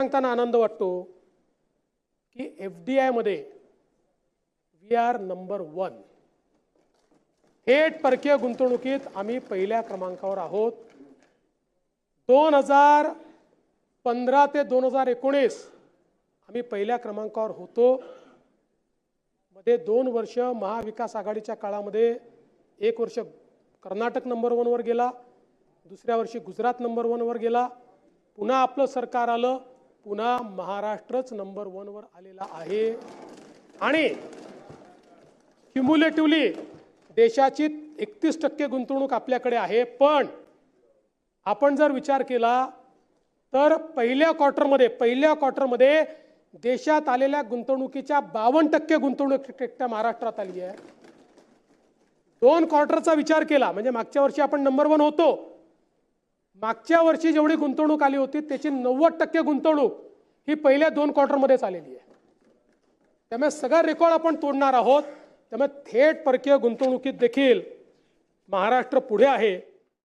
सांगताना आनंद वाटतो की एफ डी आयमध्ये वी आर नंबर वन थेट परकीय गुंतवणुकीत आम्ही पहिल्या क्रमांकावर आहोत. दोन हजार पंधरा ते दोन हजार एकोणीस आम्ही पहिल्या क्रमांकावर होतो. मध्ये दोन वर्ष महाविकास आघाडीच्या काळामध्ये एक वर्ष कर्नाटक नंबर वनवर गेला. दुसऱ्या वर्षी गुजरात नंबर वनवर गेला. पुन्हा आपलं सरकार आलं. पुन्हा महाराष्ट्रच नंबर वनवर आलेला आहे. आणि क्युम्युलेटिव्हली देशाची एकतीस टक्के गुंतवणूक आपल्याकडे आहे. पण आपण जर विचार केला तर पहिल्या क्वार्टरमध्ये पहिल्या क्वार्टरमध्ये देशात आलेल्या गुंतवणुकीच्या बावन्न टक्के गुंतवणूक एकट्या महाराष्ट्रात आली आहे. दोन क्वार्टरचा विचार केला म्हणजे मागच्या वर्षी आपण नंबर वन होतो. मागच्या वर्षी जेवढी गुंतवणूक आली होती त्याची नव्वद टक्के गुंतवणूक ही पहिल्या दोन क्वार्टरमध्येच आलेली आहे. त्यामुळे सगळा रेकॉर्ड आपण तोडणार आहोत. त्यामुळे थेट परकीय गुंतवणुकीत देखील महाराष्ट्र पुढे आहे.